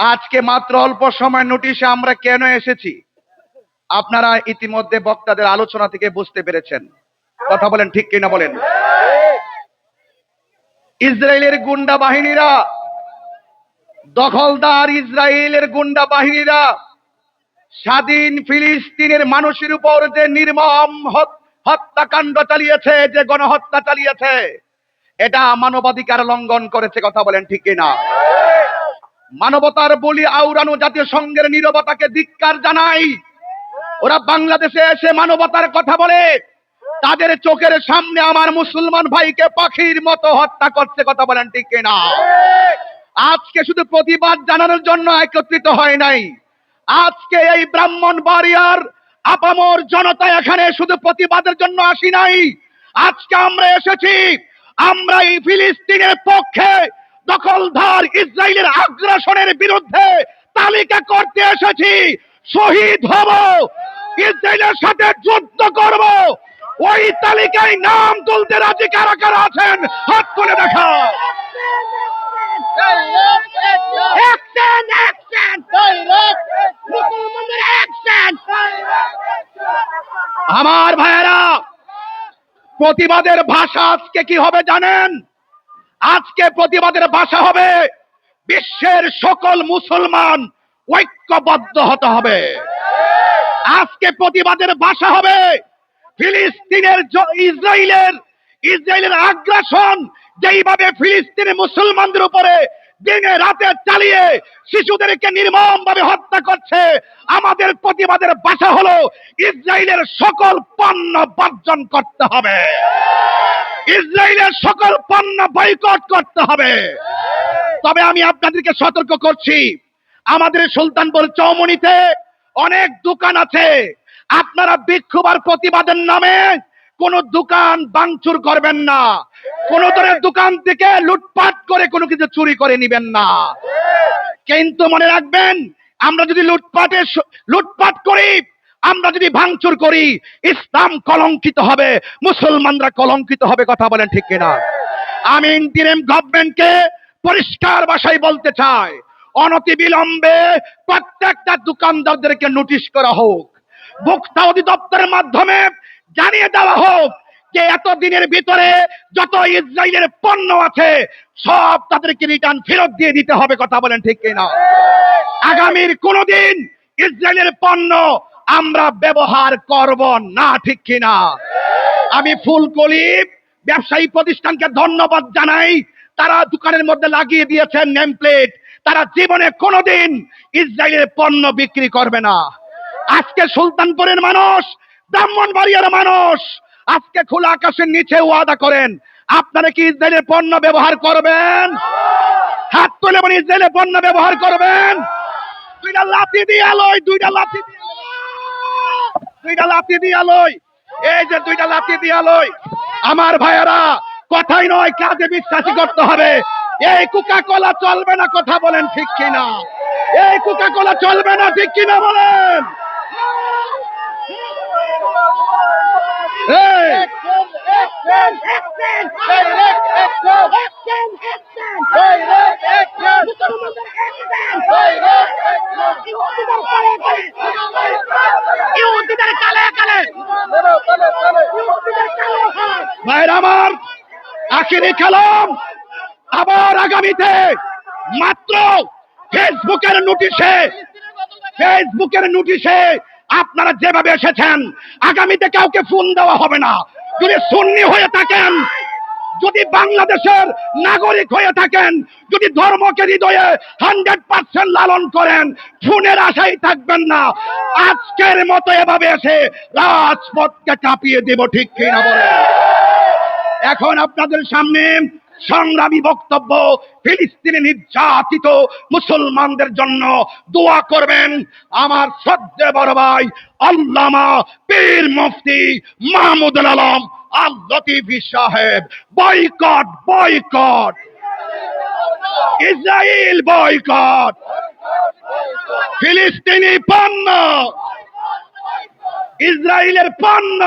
আজকে মাত্র অল্প সময় নোটিশে আমরা কেন এসেছি? আপনারা ইতিমধ্যে বক্তাদের আলোচনা থেকে বুঝতে পেরেছেন। কথা বলেন ঠিক কিনা বলেন? ইসরায়েলের গুন্ডা বাহিনীরা, দখলদার ইসরায়েলের গুন্ডা বাহিনীরা, স্বাধীন ফিলিস্তিনের মানুষের উপর যে নির্মম হত্যাকাণ্ড চালিয়েছে, যে গণহত্যা চালিয়েছে, এটা মানবাধিকার লঙ্ঘন করেছে, কথা বলেন ঠিক কিনা? মানবতার বলি আউরানো জাতীয় সংঘের নীরবতাকে ধিক্কার জানাই। ওরা বাংলাদেশে এসে মানবতার কথা বলে। তাদের চোখের সামনে আমার মুসলমান ভাইকে পাখির মতো হত্যা করছে কথা বলেন ঠিক কিনা? আজকে শুধু প্রতিবাদ জানানোর জন্য একত্রিত হয় নাই। আজকে এই ব্রাহ্মণ বাড়িয়ার আপামর জনতা এখানে শুধু প্রতিবাদের জন্য আসি নাই। আজকে আমরা এসেছি। আমরা এই ফিলিস্তিনের পক্ষে দখলদার ইসরায়েলের আগ্রাসনের বিরুদ্ধে তালিকা করতে এসেছি। শহীদ হব, ইসরায়েলের সাথে যুদ্ধ করব। ওই তালিকায় নাম তুলতে রাজি কারা কারা আছেন, হাত তুলে দেখা! আমার ভাইয়েরা, প্রতিবাদের ভাষা আজকে কি হবে জানেন? আজকে প্রতিবাদের ভাষা হবে বিশ্বের সকল মুসলমান ঐক্যবদ্ধ হতে হবে। আজকে প্রতিবাদের ভাষা হবে ফিলিস্তিনের ইসরায়েলের ইসরায়েলের আগ্রাসন যেইভাবে ফিলিস্তিনের মুসলমানদের উপরে দিনে রাতে চালিয়ে শিশুদেরকে নির্মম ভাবে হত্যা করছে, আমাদের প্রতিবাদের বাসা হলো ইসরায়েলের সকল পণ্য বর্জন করতে হবে। ইসরায়েলের সকল পণ্য বয়কট করতে হবে। তবে আমি আপনাদেরকে সতর্ক করছি, আমাদের সুলতানপুর চৌমনিতে অনেক দোকান আছে। আপনারা বিক্ষোভ আর প্রতিবাদের নামে কোন দোকান বাংচুর করবেন না। কোন ধরনের দোকান থেকে লুটপাট করে কোনো কিছু চুরি করে নিবেন না। কিন্তু মনে রাখবেন, আমরা যদি লুটপাটে লুটপাট করি আমরা যদি ভাঙচুর করি, ইসলাম কলঙ্কিত হবে, মুসলমানরা কলঙ্কিত হবে, কথা বলেন ঠিক কিনা? আমি ইন্টিরিম গভর্নমেন্টকে পরিষ্কার ভাষায় বলতে চাই অনতি বিলম্বে প্রত্যেকটা দোকানদারদেরকে নোটিশ করা হোক, ভোক্তা অধিদপ্তরের মাধ্যমে জানিয়ে দেওয়া হোক যে এত দিনের ভিতরে যত ইসরায়েলের পণ্য আছে, সব তাদেরকে রিটার্ন ফেরত দিয়ে দিতে হবে, কথা বলেন ঠিক কিনা? আগামীর কোনদিন ইসরায়েলের পণ্য আমরা ব্যবহার করব না, ঠিক কিনা? আমি ফুলকলি ব্যবসায়ী প্রতিষ্ঠানকে ধন্যবাদ জানাই। তারা দোকানের মধ্যে লাগিয়ে দিয়েছেন নেম প্লেট তারা জীবনে কোনোদিন ইসরায়েলের পণ্য বিক্রি করবে না। আজকে সুলতানপুরের মানুষ, ব্রাহ্মণবাড়িয়ার মানুষ, আজকে খোলা আকাশের নিচে ওয়াদা করেন, আপনারা কি ইসরায়েলের পণ্য ব্যবহার করবেন? হাত তুলে বলে, ইসরায়েলের পণ্য ব্যবহার করবেন? দুইটা লাথি দিয়ে আলোয়, দুইটা লাথি দিয়ে দুইটা লাথি দিয়ে আলোয় এই যে দুইটা লাথি দিয়ে আলোয় আমার ভাইয়েরা কথাই নয় কাজে বিশ্বাসী করতে হবে। এই কোকা কোলা চলবে না কথা বলেন ঠিক কিনা? এই কোকা কোলা চলবে না ঠিক কিনা বলেন? এই Action! Action! Action! Action! মুসলমানদের action! ইহুদিদের কালে কালে! ইহুদিদের কালে কালে! ইহুদিদের কালে কালে! ভাইয়ের আমার, আখেরি খেলাম আবার আগামীতে মাত্র ফেসবুকের নোটিশে ফেসবুকের নোটিশে আপনারা যেভাবে এসেছেন, আগামীতে কাউকে ফোন দেওয়া হবে না। যদি সুন্নি হয়ে থাকেন যদি বাংলাদেশের নাগরিক হয়ে থাকেন, যদি ধর্মকে হৃদয়ে হান্ড্রেড পার্সেন্ট লালন করেন, খুনের আশাই থাকবেন না। আজকের মতো এভাবে এসে রাজপথকে কাঁপিয়ে দেব ঠিক কিনা বলে এখন আপনাদের সামনে সংগ্রামী বক্তব্য ফিলিস্তিনে নির্যাতিত মুসলমানদের জন্য দোয়া করবেন আমার শ্রদ্ধে বড় ভাই আল্লামা পীর মুফতি মাহমুদুল আলম আল লতিফি সাহেব। Boycott boycott. Israel boycott. ফিলিস্তিনি পণ্য। ইসরায়েলের পণ্য।